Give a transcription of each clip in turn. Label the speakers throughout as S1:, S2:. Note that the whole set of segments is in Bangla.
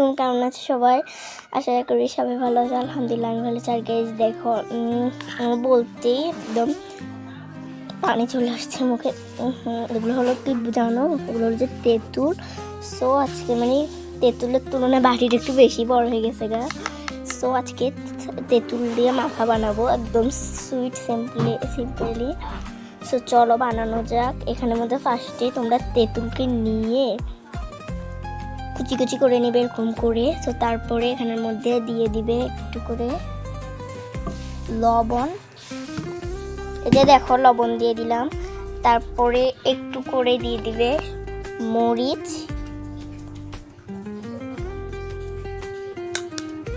S1: আলাইকুম, কেমন আছে সবাই? আশা করি সবাই ভালো আছে, আলহামদুলিল্লাহ, আমি ভালো আছি। আর গাইজ দেখো বলতেই একদম পানি চলে আসছে মুখে। এগুলো হলো কি জানো এগুলো হলো যে তেঁতুল। সো আজকে মানে তেঁতুলের তুলনায় বাটিটা একটু বেশি বড় হয়ে গেছে গা। সো আজকে তেঁতুল দিয়ে মাথা বানাবো, একদম সুইট সিম্পলি সিম্পলি সো চলো বানানো যাক। এখানের মধ্যে ফার্স্টে তোমরা তেঁতুলকে নিয়ে কুচি কুচি করে নেবে, এরকম করে। তো তারপরে এখানের মধ্যে দিয়ে দিবে একটু করে লবণ। যে দেখো, লবণ দিয়ে দিলাম। তারপরে একটু করে দিয়ে দিবে মরিচ।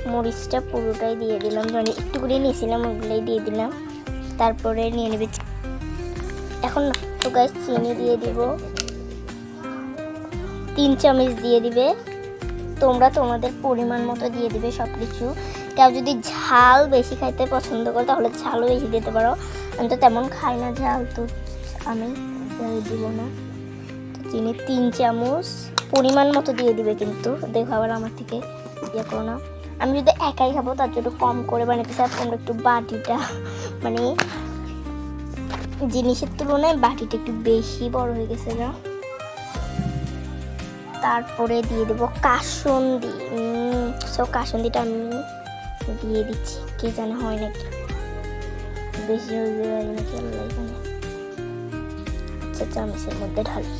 S1: মরিচটা পুরোটাই দিয়ে দিলাম। মানে একটু করে নিয়েছিলাম ওগুলোই দিয়ে দিলাম। তারপরে নিয়ে নেবে এখন তো গাছ চিনি দিয়ে দিব। তিন চামচ দিয়ে দিবে। তোমরা তোমাদের পরিমাণ মতো দিয়ে দিবে সব কিছু কেউ যদি ঝাল বেশি খাইতে পছন্দ করে, তাহলে ঝালও বেশি দিতে পারো। আমি তো তেমন খাই না ঝাল, তো আমি দিব না। চিনি তিন চামচ পরিমাণ মতো দিয়ে দিবে কিন্তু। দেখো আবার আমার থেকে ইয়ে করো না। আমি যদি একাই খাব, তার জন্য কম করে বানাতে চাই। তোমরা একটু বাটিটা মানে জিনিসের তুলনায় বাটিটা একটু বেশি বড় হয়ে গেছে না? তারপরে দিয়ে দেবো কাসন্দি। সো কাসন্দিটা আমি দিয়ে দিচ্ছি। কে জানে হয় নাকি? বেশি হয়ে যায় নাকি আল্লাহ জানে। আচ্ছা মধ্যে ঢালি।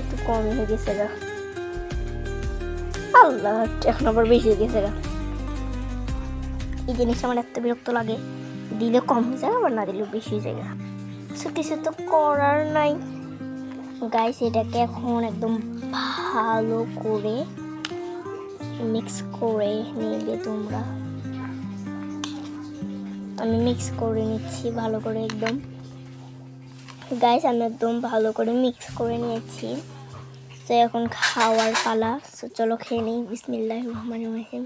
S1: একটু কম হয়ে গেছে গা। আল্লাহ, এখন আবার বেশি গেছে গা। এই জিনিসটা আমার এত বিরক্ত লাগে। দিলে কম হয়ে যায় আবার না দিলেও বেশি হয়ে যায় সো কিছু তো করার নাই। গাইস এটাকে এখন একদম ভালো করে মিক্স করে নেবে তোমরা। আমি মিক্স করে নিচ্ছি, ভালো করে একদম। গাইস আমি একদম ভালো করে মিক্স করে নিয়েছি। তো এখন খাওয়ার পালা। তো চলো খেয়ে নিই। বিসমিল্লাহ রহমান রহিম।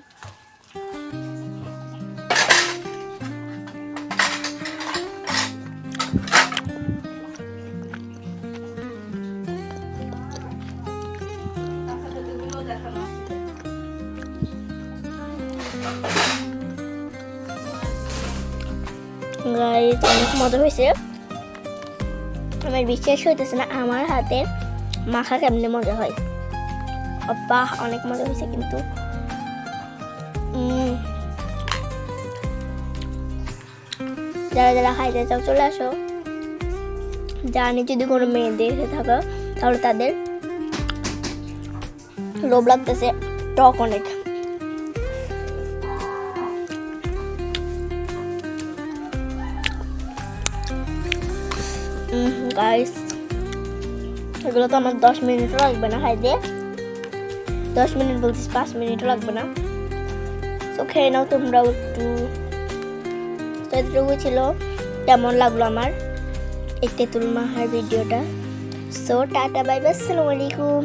S1: গাইস অনেক মজা হয়েছে। আমার বিশ্বাস হইতেছে না, আমার হাতের মাখা কেমনে মজা হয়। বাহ অনেক মজা হয়েছে কিন্তু। যারা যারা খাইতে চাও চলে আসো। জানি যদি কোনো মেয়ে দেখে থাকো, তাহলে তাদের লোভ লাগতেছে টক অনেক। গাইস এগুলো তো আমার দশ মিনিটও লাগবে না খাইতে দশ মিনিট বলছিস, পাঁচ মিনিটও লাগবে না। তো খেয়ে নাও তোমরাও একটু। তো এতটুকু ছিল, কেমন লাগল আমার এই তেঁতুল মাহার ভিডিওটা? সো টাটা বাই বাই আসসালামু আলাইকুম।